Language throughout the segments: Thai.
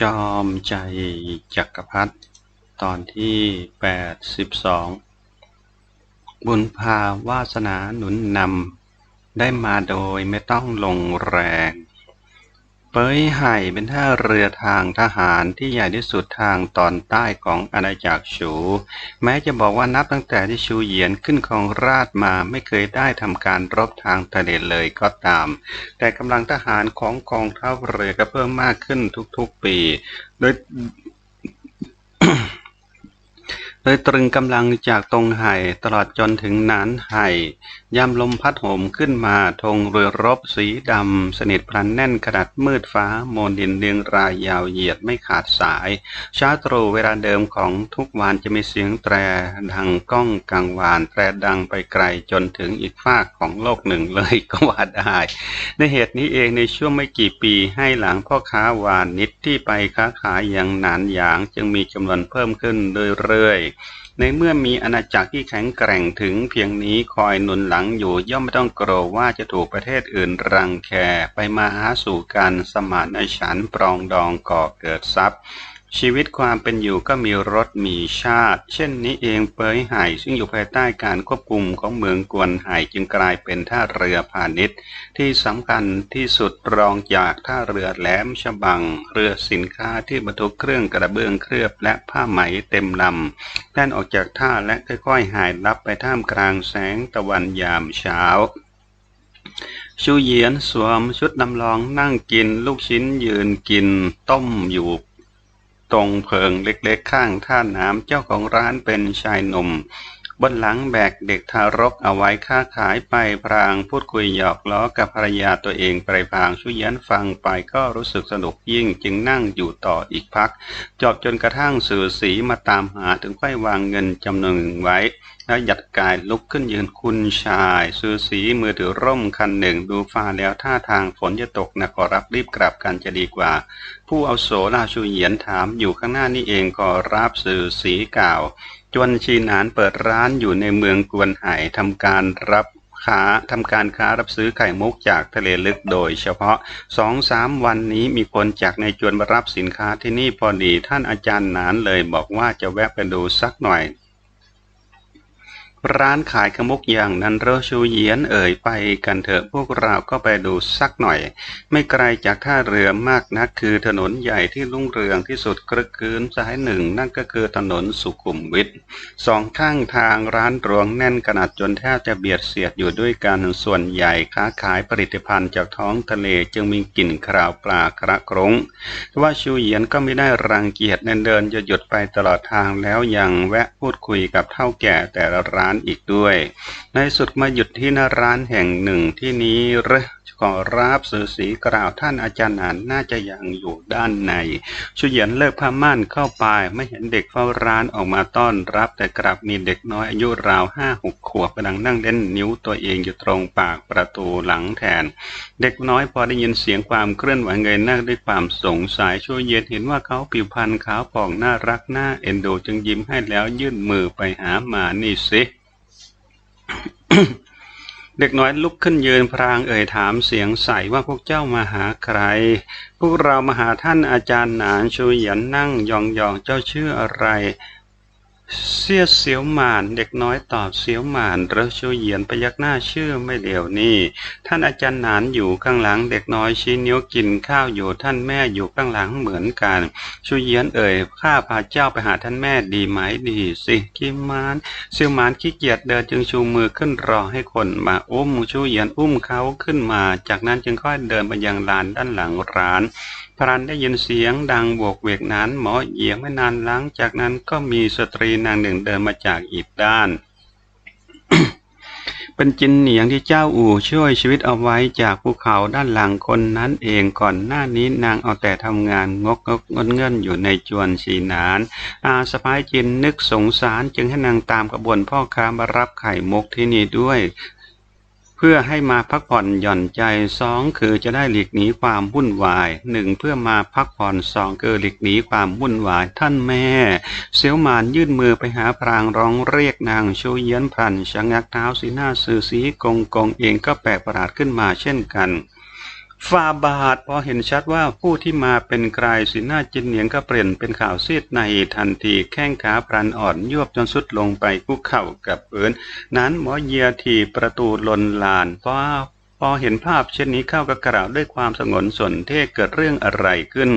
จอมใจจักรพรรดิตอนที่แปดสิบสองบุญพาวาสนาหนุนนำได้มาโดยไม่ต้องลงแรง เปยไห่เป็นท่าเรือทางทหารที่ใหญ่ที่สุดทางตอนใต้ของอาณาจักรฉู แม้จะบอกว่านับตั้งแต่ที่ชูเหยียนขึ้นของราชมาไม่เคยได้ทำการรบทางทะเลเลยก็ตาม แต่กำลังทหารของกองทัพเรือก็เพิ่มมากขึ้นทุกๆปี โดย ยตรึงกำลังจากตรงไห่ตลอดจนถึงนานไห่ยามลมพัดโหมขึ้นมาธงเรือรบสีดำ สนิทพลันแน่นขนาดมืดฟ้า โมนดินเรียงรายยาวเหยียดไม่ขาดสาย ชาตรูเวลาเดิมของทุกวานจะมีเสียงแตรดังก้องกังวานแตรดังไปไกลจนถึงอีกฝากของโลกหนึ่งเลยก็ว่าได้ในเหตุนี้เองในช่วงไม่กี่ปีให้หลังพ่อค้าวานนิดที่ไปค้าขายอย่างหนานหยางจึงมีจำนวนเพิ่มขึ้นเรื่อยๆในเมื่อมีอาณาจักรที่แข็งแกร่งถึงเพียงนี้คอยหนุนหลังอยู่ย่อมไม่ต้องกลัวว่าจะถูกประเทศอื่นรังแคไปมาหาสู่การสมานฉันปรองดองก่อเกิดทรัพย์ ชีวิตความเป็นอยู่ก็มีรสมีชาติ เช่นนี้เองเปยไห่ซึ่งอยู่ภายใต้การควบคุมของเมืองกวนไห่จึงกลายเป็นท่าเรือพาณิชย์ ที่สำคัญที่สุดรองจากท่าเรือแหลมฉบัง เรือสินค้าที่บรรทุกเครื่องกระเบื้องเคลือบและผ้าไหมเต็มลำแล่นออกจากท่าและค่อยๆหายลับไปท่ามกลางแสงตะวันยามเช้าชูเยียนสวมชุดดำลองนั่งกินลูกชิ้นยืนกิน ต้มอยู่ ตรงเพิงเล็กๆข้างท่าน้ำเจ้าของร้านเป็นชายหนุ่ม บนหลังแบกเด็กทารกเอาไว้ค้าขายไปพรางพูดคุยหยอกล้อกับภรรยาตัวเองไปพรางชุยันฟังไปก็รู้สึกสนุกยิ่งจึงนั่งอยู่ต่ออีกพักจอบจนกระทั่งสื่อสีมาตามหาถึงค่อยวางเงินจำนวนไว้แล้วหยัดกายลุกขึ้นยืนคุณชายซื้อสีมือถือร่มคันหนึ่งดูฟ้าแล้วท่าทางฝนจะตกนะขอรับรีบกลับกันจะดีกว่า ผู้เอาโสราชูเหยียนถามอยู่ข้างหน้านี่เองก็รับสื่อสีกล่าว จวนชีนานเปิดร้านอยู่ในเมืองกวนไห่ทำการรับค้าทำการค้ารับซื้อไข่มุกจากทะเลลึกโดย เฉพาะสองสามวันนี้มีคนจากในจวนมารับสินค้าที่นี่พอดีท่านอาจารย์นานเลยบอกว่าจะแวะไปดูสักหน่อย ร้านขายขมุกอย่างนั้นเรชูเยียนเอ่ยไปกันเถอะพวกเราก็ไปดูสักหน่อย ไม่ไกลจากท่าเรือมากนักคือถนนใหญ่ที่ลุ่งเรืองที่สุดกระคืนสายหนึ่ง นั่นก็คือถนนสุขุมวิทสองข้างทางร้านรวงแน่นขนาดจนแทบจะเบียดเสียดอยู่ด้วยกันส่วนใหญ่ค้าขายผลิตภัณฑ์จากท้องทะเลจึงมีกลิ่นคราวปลาคระกรงว่าชูเยียนก็ไม่ได้รังเกียจเดินเดินจะหยุดไปตลอดทางแล้วยังแวะพูดคุยกับเท่าแก่แต่ละร้านอีกด้วย ในสุดมาหยุดที่หน้าร้านแห่งหนึ่งที่นี้เร ขอรับสื่อสีกล่าวท่านอาจารย์นานน่าจะยังอยู่ด้านในชุเยียนเลิกผ้าม่านเข้าไปไม่เห็นเด็กเฝ้าร้านออกมาต้อนรับ แต่กลับมีเด็กน้อยอายุราวห้าหกขวบกำลังนั่งเล่นนิ้วตัวเองอยู่ตรงปากประตูหลังแทน เด็กน้อยพอได้ยินเสียงความเคลื่อนไหวเงยหน้าด้วยความสงสัยชุเยียนเห็นว่าเขาผิวพรรณขาวผ่องน่ารักน่าเอ็นดูจึงยิ้มให้แล้วยื่นมือไปหามานี่สิ เด็กน้อยลุกขึ้นยืนพรางเอ่ยถามเสียงใสว่าพวกเจ้ามาหาใคร พวกเรามาหาท่านอาจารย์หนานชูหยันนั่งยองยองเจ้าชื่ออะไร เสี้ยเสียวหมานเด็กน้อยตอบเสียวหมานเราชูเยียนพยักหน้าชื่อไม่เดียวนี่ท่านอาจารย์หนานอยู่ข้างหลังเด็กน้อยชี้นิ้วกินข้าวอยู่ท่านแม่อยู่ข้างหลังเหมือนกันชูเยียนเอ่ยข้าพาเจ้าไปหาท่านแม่ดีไหมดีสิกิมานเสียวหมานขี้เกียจเดินจึงชูมือขึ้นรอให้คนมาอุ้มชูเยียนอุ้มเขาขึ้นมา จากนั้นจึงค่อยเดินไปยังลานด้านหลังร้าน พรันได้ยินเสียงดังบวกเวกนั้น หมอเหยียงไม่นานหลังจากนั้นก็มีสตรีนางหนึ่งเดินมาจากอีกด้าน เป็นจินเหนียงที่เจ้าอู่ช่วยชีวิตเอาไว้จากภูเขาด้านหลังคนนั้นเองก่อนหน้านี้นางเอาแต่ทำงานงกงกเงินเงินอยู่ในจวนชีนาน อาสะพายจินนึกสงสารจึงให้นางตามกระบวนพ่อค้ามารับไข่มุกที่นี่ด้วย เพื่อให้มาพักผ่อนหย่อนใจสองคือจะได้หลีกหนีความวุ่นวายหนึ่งเพื่อมาพักผ่อนสองคือหลีกหนีความวุ่นวายท่านแม่ เสียวมานยื่นมือไปหาพรางร้องเรียกนางชูเยียนพลันชะงักเท้าสีหน้าสื่อสีกงกงเองก็แปลกประหลาดขึ้นมาเช่นกัน ฟาบาทพอเห็นชัดว่าผู้ที่มาเป็นใครสีหน้าจินเหนียงก็เปลี่ยนเป็นข่าวซีดในทันทีแข้งขาพรันอ่อนยวบจนสุดลงไปคุกเข่ากับพื้น นั้นหมอเยียทีประตูลนลานเพราะพอเห็นภาพเช่นนี้เข้าก็กล่าวด้วยความสงนสนเท่เกิดเรื่องอะไรขึ้น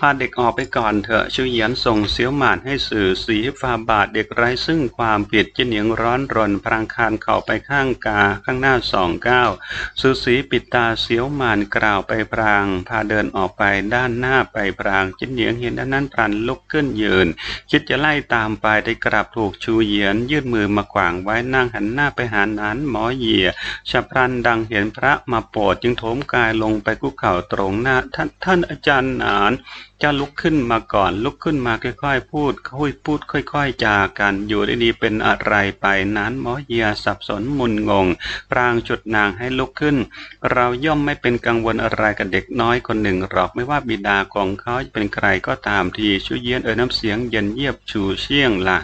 พาเด็กออกไปก่อนเถอะชูเหยียนส่งเสียวหมานให้สื่อสีฟาบาทเด็กไร้ซึ่งความผิดจินเหนียงร้อนรนพรางคานเข้าไปข้างกาข้างหน้าสองก้าวสื่อสีปิดตาเสียวหมานกล่าวไปพราง พาเดินออกไปด้านหน้าไปพรางจินเหนียงเห็นดังนั้นพลันลุกขึ้นยืน คิดจะไล่ตามไปได้กราบถูกชูเหยียนยื่นมือมาขวางไว้นั่งหันหน้าไปหานานหมอเหยียฉับพลันดังเห็นพระมาโปรดจึงโถมกายลงไปคุกเข่าตรงหน้าท่านท่านอาจารย์หนานจะลุกขึ้นมาก่อน ลุกขึ้นมาค่อยๆ พูดค่อยพูด ค่อยๆจากัน อยู่ดีๆเป็นอะไรไปนั้นหมอเยียสับสนมุนงงปรางจุดนางให้ลุกขึ้น เราย่อมไม่เป็นกังวลอะไรกับเด็กน้อยคนหนึ่งหรอกไม่ว่าบิดาของเขาจะเป็นใครก็ตามทีชูเยียนเอ่ยน้ำเสียงเย็นเยียบชูเชี่ยงละ่ะ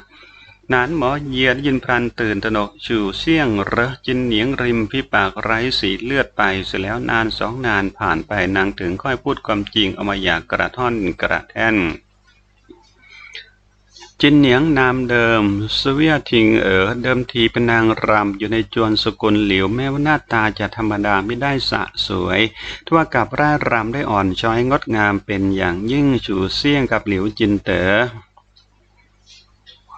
นานหมอเยียนยินพลันตื่นตระหนกชูเสี่ยงเรอจินเหนียงริมพี่ปากไร้สีเลือดไปเสร็จแล้วนานสองนานผ่านไปนางถึงค่อยพูดความจริงเอามาอยากกระท่อนกระแท่น จินเหนียงนามเดิมสเวียทิงเอ๋อเดิมทีเป็นนางรำอยู่ในจวนสกุลเหลิวแม้ว่าหน้าตาจะธรรมดาไม่ได้สะสวยทว่ากับร่ายรำได้อ่อนช้อยงดงามเป็นอย่างยิ่งชูเสี่ยงกับเหลิวจินเต๋อ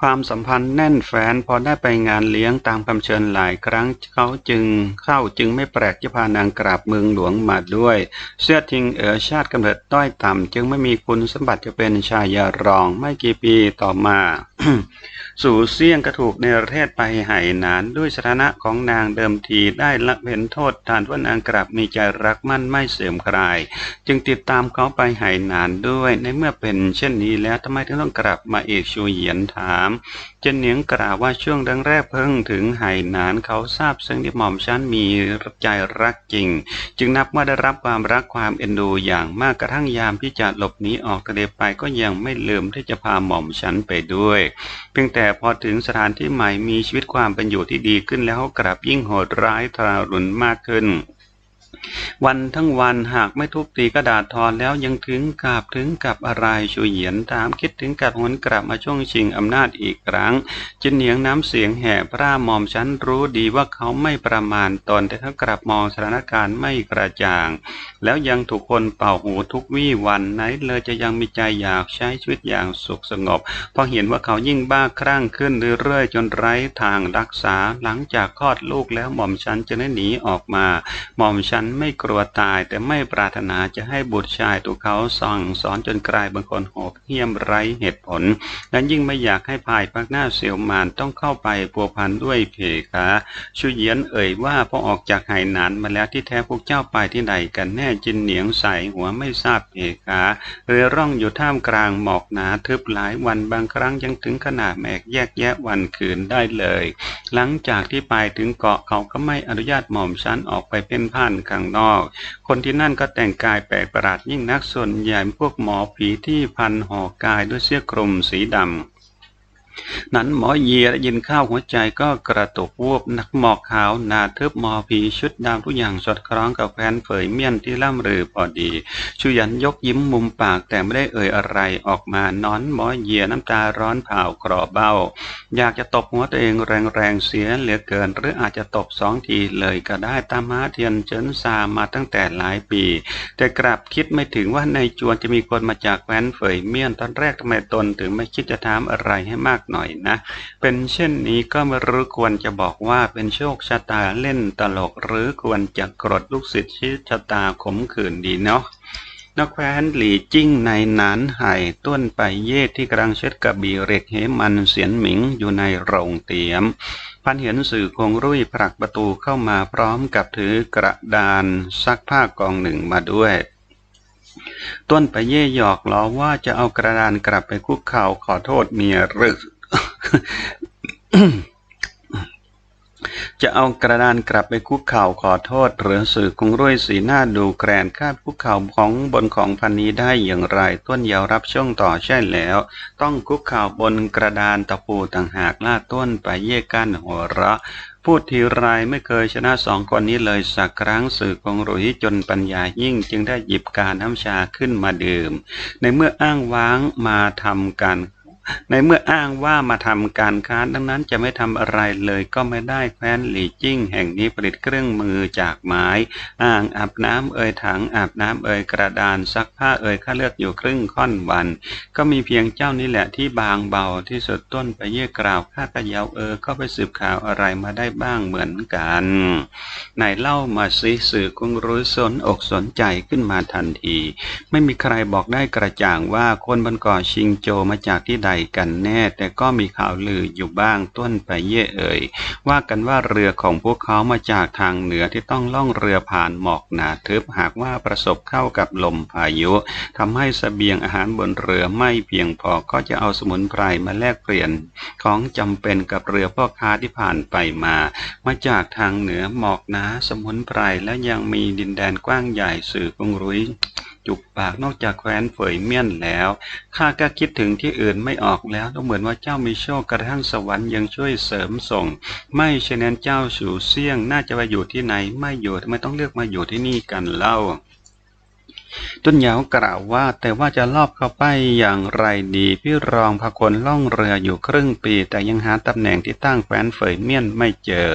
ความสัมพันธ์แน่นแฟ้นพอได้ไปงานเลี้ยงตามคำเชิญหลายครั้งเขาจึงเข้าจึงไม่แปลกจะพานางกราบเมืองหลวงมาด้วย เสื้อทิงเอ๋อชาติกำเนิดต้อยต่ำจึงไม่มีคุณสมบัติจะเป็นชายารองไม่กี่ปีต่อมา สู่เสี่ยงกระถูกในประเทศไปไหนานด้วยสถานะของนางเดิมทีได้ละเว้นโทษทานว่านางกลับมีใจรักมั่นไม่เสื่อมคลาย จึงติดตามเขาไปไหนานด้วยในเมื่อเป็นเช่นนี้แล้วทำไมถึงต้องกลับมาเอกชูเหยียนถาม เจนเหนียงกล่าวว่าช่วงดังแรกเพิ่งถึงไหหนานเขาทราบซึ่งที่หม่อมชั้นมีใจรักจริง จึงนับว่าได้รับความรักความเอ็นดูอย่างมากกระทั่งยามที่จะหลบหนีออกทะเลไปก็ยังไม่ลืมที่จะพาหม่อมชั้นไปด้วย เพียงแต่พอถึงสถานที่ใหม่มีชีวิตความเป็นอยู่ที่ดีขึ้นแล้วกลับยิ่งโหดร้ายทารุณมากขึ้น วันทั้งวันหากไม่ทุบตีกระดาษทอนแล้วยังถึงกับถึงกับอะไรชูเหยียนถามคิดถึงกับหนกลับมาช่วงชิงอำนาจอีกครั้งจินเหนียงน้ำเสียงแห่พระมอมฉันรู้ดีว่าเขาไม่ประมาณตนแต่เขากลับมองสถานการณ์ไม่กระจ่าง แล้วยังถูกคนเป่าหูทุกวี่วันไหนเลยจะยังมีใจอยากใช้ชีวิตอย่างสุขสงบพอเห็นว่าเขายิ่งบ้าคลั่งขึ้นเรื่อยๆจนไร้ทางรักษาหลังจากคลอดลูกแล้วหม่อมฉันจะได้หนีออกมา หม่อมฉันไม่กลัวตายแต่ไม่ปรารถนาจะให้บุตรชายถูกเขาสั่งสอนจนกลายเป็นคนโหดเหี้ยมไร้เหตุผล และยิ่งไม่อยากให้ภายภาคหน้าเสียวมานต้องเข้าไปพัวพันด้วยเพคะชูเยียนเอ่ยว่าพอออกจากไหหนานมาแล้วที่แท้พวกเจ้าไปที่ใดกันแน่จินเหนียงใสหัวไม่ทราบเพคะเรือร่องอยู่ท่ามกลางหมอกหนาทึบหลายวันบางครั้งยังถึงขนาดแมกแยกแยะวันคืนได้เลย หลังจากที่ไปถึงเกาะเขาก็ไม่อนุญาตหม่อมฉันออกไปเป็นผ่านข้างนอก คนที่นั่นก็แต่งกายแปลกประหลาดยิ่งนักส่วนใหญ่พวกหมอผีที่พันห่อกายด้วยเสื้อคลุมสีดำ นั้นหมอเยียยินข้าวหัวใจก็กระตุกวูบนักหมอกขาวนาทึบหมอผีชุดดำทุกอย่างสอดคล้องกับแผนเผยเมียนที่ล่ำรือพอดีชูยันยกยิ้มมุมปากแต่ไม่ได้เอ่ยอะไรออกมานอนหมอเยียน้ำตาร้อนเผากรอเบ้า อยากจะตบหัวตัวเองแรงๆเสียเหลือเกิน หรืออาจจะตบสองทีเลยก็ได้ตามมาเทียนเจินซามาตั้งแต่หลายปี แต่กลับคิดไม่ถึงว่าในจวนจะมีคนมาจากแว้นเฟยเมียนตอนแรกทำไมตนถึงไม่คิดจะถามอะไรให้มากหน่อยนะ เป็นเช่นนี้ก็ไม่รู้ควรจะบอกว่าเป็นโชคชะตาเล่นตลกหรือควรจะกรดลูกศิษย์ชิชะตาขมขื่นดีเนาะนักแคว้นหลีจิ้งในนานไห่ต้นไปเยศที่กลังเช็ดกระบี่เร็กเหมันเสียนหมิงอยู่ในโรงเตียม พันเห็นสื่อคงรุ่ยผลักประตูเข้ามาพร้อมกับถือกระดานซักผ้ากองหนึ่งมาด้วยต้นไปเย่หยอกล้อว่าจะเอากระดานกลับไปคุกเข่าขอโทษเมียหรือ จะเอากระดานกลับไปคุกเข่าขอโทษ หรือสื่อคงรุ่ยสีหน้าดูแกรนคาดคุกเข่าของบนของพันนี้ได้อย่างไร ต้นยาวรับช่วงต่อใช่แล้ว ต้องคุกเข่าบนกระดานตะปูต่างหากล่าต้นไปเย่ก้านหัวเราะพูดทีไรไม่เคยชนะสองคนนี้เลยสักครั้งสื่อกงรุยจนปัญญายิ่งจึงได้หยิบการน้ำชาขึ้นมาดื่ม ในเมื่ออ้างว้างมาทำการ ในเมื่ออ้างว่ามาทำการค้าดังนั้นจะไม่ทำอะไรเลยก็ไม่ได้แคว้นหลี่จิ้งแห่งนี้ผลิตเครื่องมือจากไม้อ่างอาบน้ำเอ่ยถังอาบน้ำเอ่ยกระดานซักผ้าเอ่ยข้าเลือกอยู่ครึ่งค่อนวัน ก็มีเพียงเจ้านี่แหละที่บางเบาที่สุดต้นไปเยี่ยกล่าวข้ากระเยาวเออก็ไปสืบข่าวอะไรมาได้บ้างเหมือนกันไหนเล่ามาสิสื่อคงรู้สนอกสนใจขึ้นมาทันที ไม่มีใครบอกได้กระจ่างว่าคนบนเกาะชิงโจมาจากที่ใดกันแน่ แต่ก็มีข่าวลืออยู่บ้างต้นไปเย่เอ่ย ว่ากันว่าเรือของพวกเขามาจากทางเหนือที่ต้องล่องเรือผ่านหมอกหนาทึบหากว่าประสบเข้ากับลมพายุทำให้สเสบียงอาหารบนเรือไม่เพียงพอก็จะเอาสมุนไพรมาแลกเปลี่ยน ของจำเป็นกับเรือพ่อค้าที่ผ่านไปมา มาจากทางเหนือหมอกหนาสมุนไพรและยังมีดินแดนกว้างใหญ่สื่อกรุงรุย จุกปากนอกจากแคว้นเฟยเมียนแล้วข้าก็คิดถึงที่อื่นไม่ออกแล้วดูเหมือนว่าเจ้ามีโชคกระทั่งสวรรค์ยังช่วยเสริมส่ง ไม่เช่นนั้นเจ้าสู่เสี่ยงน่าจะไปอยู่ที่ไหนไม่อยู่ทำไมต้องเลือกมาอยู่ที่นี่กันเล่า ต้นยาวกล่าวว่า แต่ว่าจะลอบเข้าไปอย่างไรดี พี่รองพาคนล่องเรืออยู่ครึ่งปี แต่ยังหาตำแหน่งที่ตั้งแคว้นเฟยเมียนไม่เจอ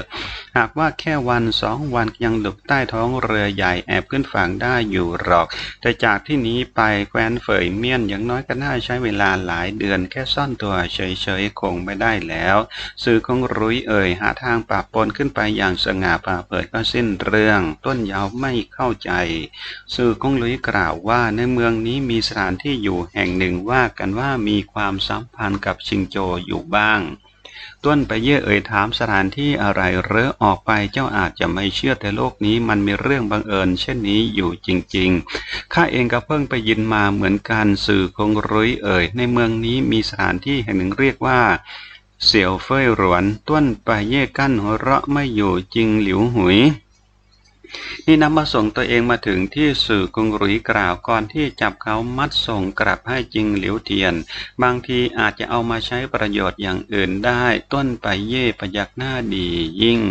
หากว่าแค่วันสองวันยังหลบใต้ท้องเรือใหญ่แอบขึ้นฝั่งได้อยู่หรอก แต่จากที่นี้ไปแคว้นเฟยเมียนอย่างน้อยก็น่าใช้เวลาหลายเดือนแค่ซ่อนตัวเฉยๆคงไม่ได้แล้ว สื่อของรุ้ยเอ่ยหาทางปราปนขึ้นไปอย่างสง่าผ่าเผยก็สิ้นเรื่อง ต้นยาวไม่เข้าใจ สื่อของลุยกกล่าวว่าในเมืองนี้มีสถานที่อยู่แห่งหนึ่งว่ากันว่ามีความสัมพันธ์กับชิงโจอยู่บ้าง ต้นไปเย่เอ่ยถามสถานที่อะไรเรอออกไปเจ้าอาจจะไม่เชื่อแต่โลกนี้มันมีเรื่องบังเอิญเช่นนี้อยู่จริงๆ ข้าเองก็เพิ่งไปยินมาเหมือนกันสื่อคงรุยเอ่ย ในเมืองนี้มีสถานที่แห่งหนึ่งเรียกว่าเสี่ยวเฟยหลวน ต้นไปเย่กั้นหัวเราะไม่อยู่จริงหลิวหุย นี่นำมาส่งตัวเองมาถึงที่สื่อกรุงหรุยกล่าวก่อนที่จับเขามัดส่งกลับให้จริงหลิวเทียน บางทีอาจจะเอามาใช้ประโยชน์อย่างอื่นได้ ต้นไปเย่พยักหน้าดียิ่ง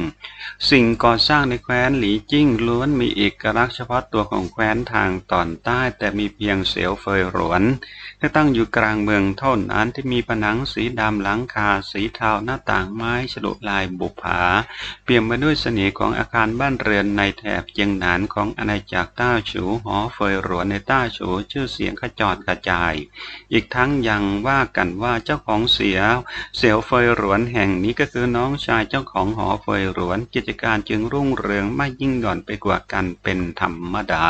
สิ่งก่อสร้างในแคว้นหลีจิ้งล้วนมีเอกลักษณ์เฉพาะตัวของแคว้นทางตอนใต้แต่มีเพียงเสียวเฟยหลวนที่ตั้งอยู่กลางเมืองเท่านั้นที่มีผนังสีดำหลังคาสีเทาหน้าต่างไม้ฉลุลายบุผา เปี่ยมไปด้วยเสน่ห์ของอาคารบ้านเรือนในแถบเจียงหนานของอาณาจักรต้าฉูหอเฟยหลวนในต้าฉูชื่อเสียงขจอดกระจาย อีกทั้งยังว่ากันว่าเจ้าของเสียเสียวเฟยหลวนแห่งนี้ก็คือน้องชายเจ้าของหอเฟยหลวนกิจการจึงรุ่งเรืองไม่ยิ่งหย่อนไปกว่ากันเป็นธรรมดา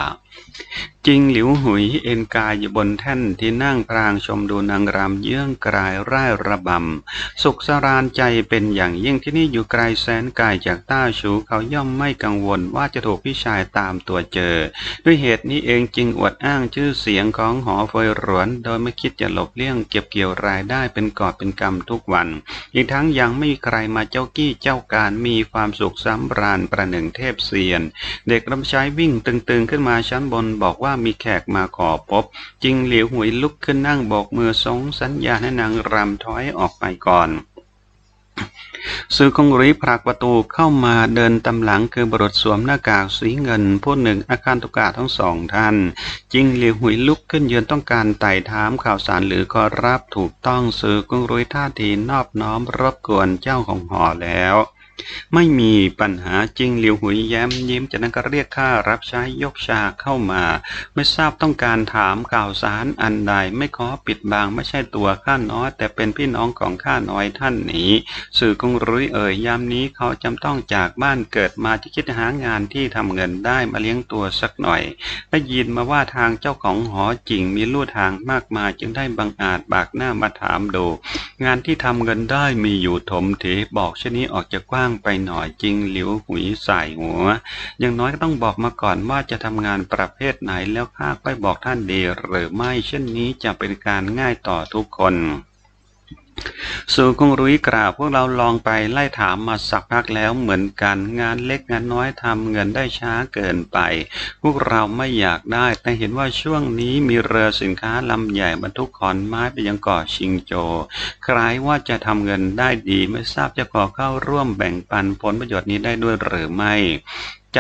จริงหลิวหุยเอ็นกายอยู่บนแท่นที่นั่งพรางชมดูนางรำเยื่องกลายร่ายระบำ สุขสรานใจเป็นอย่างยิ่งที่นี่อยู่ไกลแสนไกลจากต้าชูเขาย่อมไม่กังวลว่าจะถูกพี่ชายตามตัวเจอ ด้วยเหตุนี้เองจึงอวดอ้างชื่อเสียงของหอเฟยหลวน โดยไม่คิดจะหลบเลี่ยงเก็บเกี่ยวรายได้เป็นกอบเป็นกำทุกวัน อีกทั้งยังไม่มีใครมาเจ้ากี้เจ้าการมีความสุขสำราญประหนึ่งเทพเซียน เด็กรับใช้วิ่งตึงๆขึ้นมาชันบนบอกว่ามีแขกมาขอพบ จิงเหลียวหุยลุกขึ้นนั่งโบกมือสงสัญญาให้นางรำถอยออกไปก่อนสือคงรีผลักประตูเข้ามาเดินตำหลังคือบรุษสวมหน้ากากสีเงินผู้หนึ่งอาการตุกาทั้งสองท่าน จิงเหลียวหุยลุกขึ้นยืนต้องการไต่ถามข่าวสารหรือขอรับถูกต้องสือคงรุยท่าทีนอบน้อมรบกวนเจ้าของหอแล้ว ไม่มีปัญหาจริงหลิวหุยแย้มยิ้มจากนั้นก็เรียกข้ารับใช้ยกชาเข้ามา ไม่ทราบต้องการถามข่าวสารอันใดไม่ขอปิดบังไม่ใช่ตัวข้าน้อยแต่เป็นพี่น้องของข้าน้อยท่านนี้ สื่อกงรุ้ยเอ่ยยามนี้เขาจำต้องจากบ้านเกิดมาที่คิดหางานที่ทำเงินได้มาเลี้ยงตัวสักหน่อยได้ยินมาว่าทางเจ้าของหอจริงมีลู่ทางมากมายจึงได้บังอาจบากหน้ามาถามดู งานที่ทำเงินได้มีอยู่ถมเถบอกเช่นนี้ออกจะกว้างไปหน่อยจริงหลิวหุยใส่หัว อย่างน้อยก็ต้องบอกมาก่อนว่าจะทำงานประเภทไหนแล้วข้าค่อยบอกท่านดีหรือไม่เช่นนี้จะเป็นการง่ายต่อทุกคน สู่คงรุ้ยกล่าวพวกเราลองไปไล่ถามมาสักพักแล้วเหมือนกันงานเล็กงานน้อยทำเงินได้ช้าเกินไป พวกเราไม่อยากได้ แต่เห็นว่าช่วงนี้มีเรือสินค้าลำใหญ่บรรทุกขอนไม้ไปยังเกาะชิงโจ คล้ายว่าจะทำเงินได้ดีไม่ทราบจะขอเข้าร่วมแบ่งปันผลประโยชน์นี้ได้ด้วยหรือไม่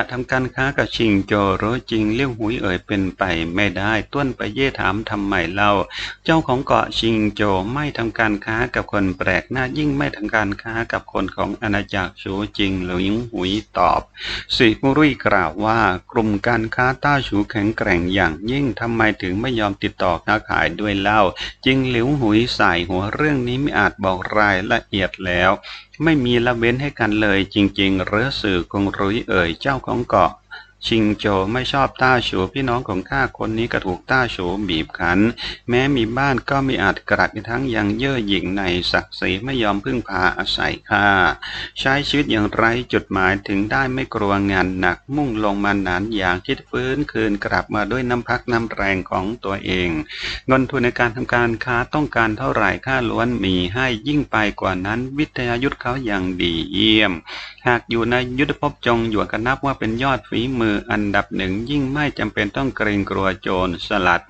จะทำการค้ากับชิงโจรู้จริงเลี้ยวหุยเอ่ยเป็นไปไม่ได้ต้วนไปเย่ถามทำไมเล่า เจ้าของเกาะชิงโจไม่ทำการค้ากับคนแปลกหน้ายิ่งไม่ทำการค้ากับคนของอาณาจักรชูจริงหลิวหุยตอบสีมุรุยกล่าวว่ากลุ่มการค้าต้าชูแข็งแกร่งอย่างยิ่งทำไมถึงไม่ยอมติดต่อค้าขายด้วยเล่า จริงหลิวหุยใส่หัวเรื่องนี้ไม่อาจบอกรายละเอียดแล้ว ไม่มีละเว้นให้กันเลยจริงๆหรือสื่อคงรุยเอ่ยเจ้าของเกาะ ชิงโจไม่ชอบต้าฉูพี่น้องของข้าคนนี้ก็ถูกต้าฉูบีบขันแม้มีบ้านก็ไม่อาจกรัดทั้งยังเย่อหยิ่งในศักดิ์ศรีไม่ยอมพึ่งพาอาศัยข้าใช้ชีวิตอย่างไรจุดหมายถึงได้ไม่กลัวงานหนักมุ่งลงมานานอย่างคิดฟื้นคืนกลับมาด้วยน้ำพักน้ำแรงของตัวเองเงินทุนในการทำการค้าต้องการเท่าไหร่ข้าล้วนมีให้ยิ่งไปกว่านั้นวิทยายุทธเขาอย่างดีเยี่ยมหากอยู่ในยุทธภพจงหยวกันนับว่าเป็นยอดฝีมืออันดับหนึ่ง ยิ่งไม่จำเป็นต้องเกรงกลัวโจรสลัด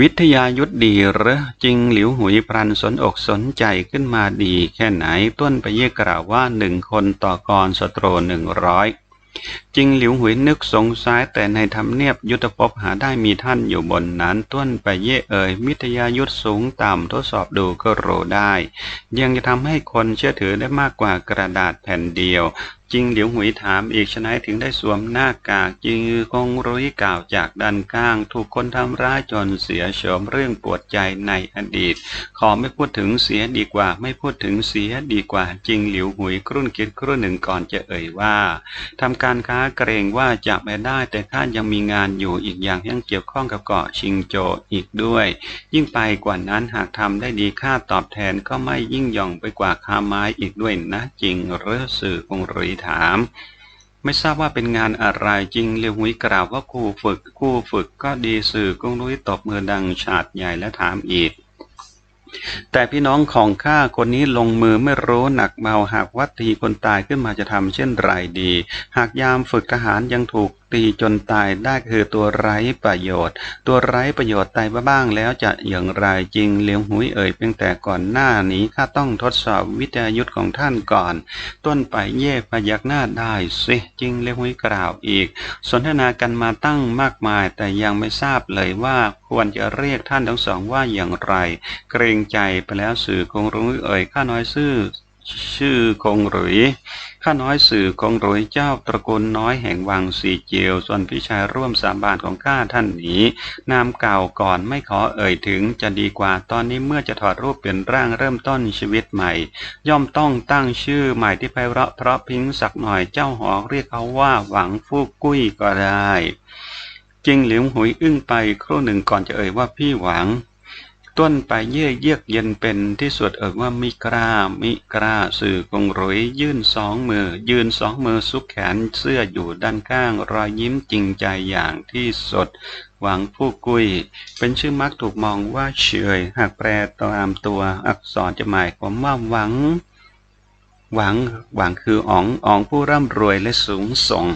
วิทยายุทธดีหรือจริงหลิวหุยพรันสนอกสนใจขึ้นมาดีแค่ไหนต้นไปเยกล่าวว่าหนึ่งคนต่อกรสตรหนึ่งร้อยจริงหลิวหุยนึกสงสัยแต่ในธรรมเนียบยุทธภพหาได้มีท่านอยู่บนนั้นต้นไปเย่เอ่ยมิทยายุทธสูงต่ำทดสอบดูก็รู้ได้ ยังจะทำให้คนเชื่อถือได้มากกว่ากระดาษแผ่นเดียว จริงเดี๋ยวหุยถามอีกชนายถึงได้สวมหน้ากากจริงคงรู้กล่าวจากด้านข้าง ถูกคนทำร้ายจนเสียโฉมเรื่องปวดใจในอดีต ขอไม่พูดถึงเสียดีกว่า ไม่พูดถึงเสียดีกว่า จริงหลิวหุยครุ่นคิดครุ่นหนึ่งก่อนจะเอ่ยว่าทำการค้าเกรงว่าจะไม่ได้ แต่ข้ายังมีงานอยู่อีกอย่างยังเกี่ยวข้องกับเกาะชิงโจอีกด้วย ยิ่งไปกว่านั้นหากทำได้ดีค่าตอบแทนก็ไม่ยิ่งย่องไปกว่าค้าไม้อีกด้วยนะจริงเรือสื่อคงรีถามไม่ทราบว่าเป็นงานอะไรจริงเลียวหุยกล่าวว่าครูฝึกครูฝึกก็ดีสื่อกุ้งนุ้ยตบมือดังฉาดใหญ่และถามอีก แต่พี่น้องของข้าคนนี้ลงมือไม่รู้หนักเบาหากวัดทีคนตายขึ้นมาจะทำเช่นไรดี หากยามฝึกทหารยังถูก ตีจนตายได้คือตัวไร้ประโยชน์ ตัวไร้ประโยชน์ตายบ้างแล้วจะอย่างไรจริงเลี้ยงหุยเอ่ยเพียงแต่ก่อนหน้านี้ข้าต้องทดสอบวิทยายุทธของท่านก่อน ต้นไปเย่พยักหน้าได้สิจริงเลี้ยงหุยกล่าวอีก สนทนากันมาตั้งมากมายแต่ยังไม่ทราบเลยว่าควรจะเรียกท่านทั้งสองว่าอย่างไร เกรงใจไปแล้วสื่อคงรู้เอ่ยข้าน้อยซื่อชื่อคงหรุย ข้าน้อยสื่อคงรุยเจ้าตระกูลน้อยแห่งวังสีเจียว ส่วนพี่ชายร่วมสาบานของข้าท่านนี้ นามเก่าก่อนไม่ขอเอ่ยถึงจะดีกว่าตอนนี้เมื่อจะถอดรูปเปลี่ยนร่างเริ่มต้นชีวิตใหม่ ย่อมต้องตั้งชื่อใหม่ที่ไพเราะเพราะพิงสักหน่อยเจ้าหอเรียกเขาว่าหวังฟูกกุ้ยก็ได้จริงหลิวหุยอึ้งไปครู่หนึ่งก่อนจะเอ่ยว่าพี่หวัง ต้นไปเยือเยือกเย็นเป็นที่สุดเอ่ยว่ามิกรามิกราสื่อกงรุยยื่นสองมือ ยืนสองมือซุกแขนเสื้ออยู่ด้านข้าง รอยยิ้มจริงใจอย่างที่สด หวังผู้กุย เป็นชื่อมักถูกมองว่าเฉยหากแปลตามตัวอักษรจะหมายความว่าหวัง หวังหวังคืออ๋องอ๋องผู้ร่ำรวยและสูงส่ง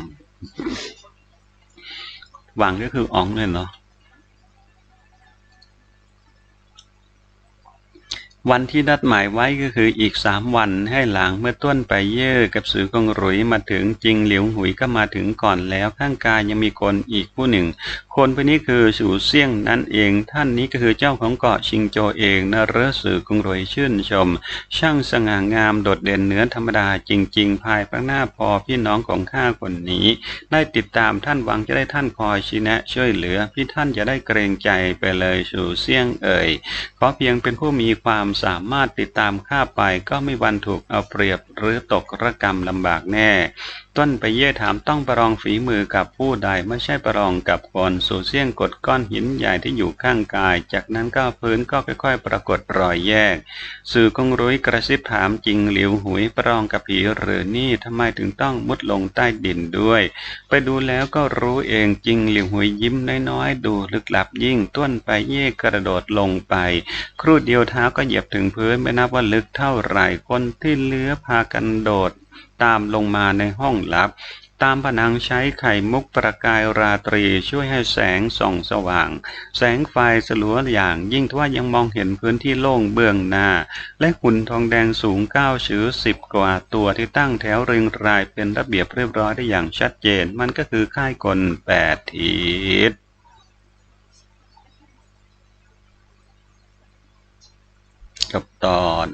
หวังก็คืออ๋องเลยเนาะ วันที่นัดหมายไว้ก็คืออีกสามวันให้หลังเมื่อต้นไปเย่อกับสือกงรุยมาถึงจริงเหลียวหุยก็มาถึงก่อนแล้วข้างกายยังมีคนอีกผู้หนึ่ง คนผู้นี้คือสูเซี่ยงนั่นเอง ท่านนี้ก็คือเจ้าของเกาะชิงโจเองนะเรอสือกงรุยชื่นชม ช่างสง่างามโดดเด่นเหนือธรรมดาจริง ๆ ภายภาคหน้าพอพี่น้องของข้าคนนี้ ได้ติดตามท่านหวังจะได้ท่านคอยชี้แนะ ช่วยเหลือ พี่ท่านจะได้เกรงใจไปเลยสูเซี่ยงเอ่ยขอเพียงเป็นผู้มีความสามารถติดตามข้าไปก็ไม่วันถูกเอาเปรียบหรือตกระกรรมลำบากแน่ ต้นไปเย่ถามต้องประลองฝีมือกับผู้ใดไม่ใช่ประลองกับคนสู่เสี้ยงกดก้อนหินใหญ่ที่อยู่ข้างกาย จากนั้นก็พื้นก็ค่อยๆ ปรากฏรอยแยก สื่อกงรุยกระซิบถามจริงหลิวหุยประลองกับผีหรือนี่ทำไมถึงต้องมุดลงใต้ดินด้วย ไปดูแล้วก็รู้เองจริงหลิวหุยยิ้มน้อยๆ ดูลึกลับยิ่งต้นไปเย่กระโดดลงไป ครู่เดียวเท้าก็เหยียบถึงพื้นไม่นับว่าลึกเท่าไหร่คนที่เหลือพากันโดด ตามลงมาในห้องลับ ตามผนังใช้ไข่มุกประกายราตรีช่วยให้แสงส่องสว่าง แสงไฟสลัวอย่างยิ่งทว่ายังมองเห็นพื้นที่โล่งเบื้องหน้า และหุ่นทองแดงสูงเก้าชื้อสิบกว่าตัวที่ตั้งแถวเรียงรายเป็นระเบียบเรียบร้อยได้อย่างชัดเจน มันก็คือค่ายกลแปดทิศกับตอน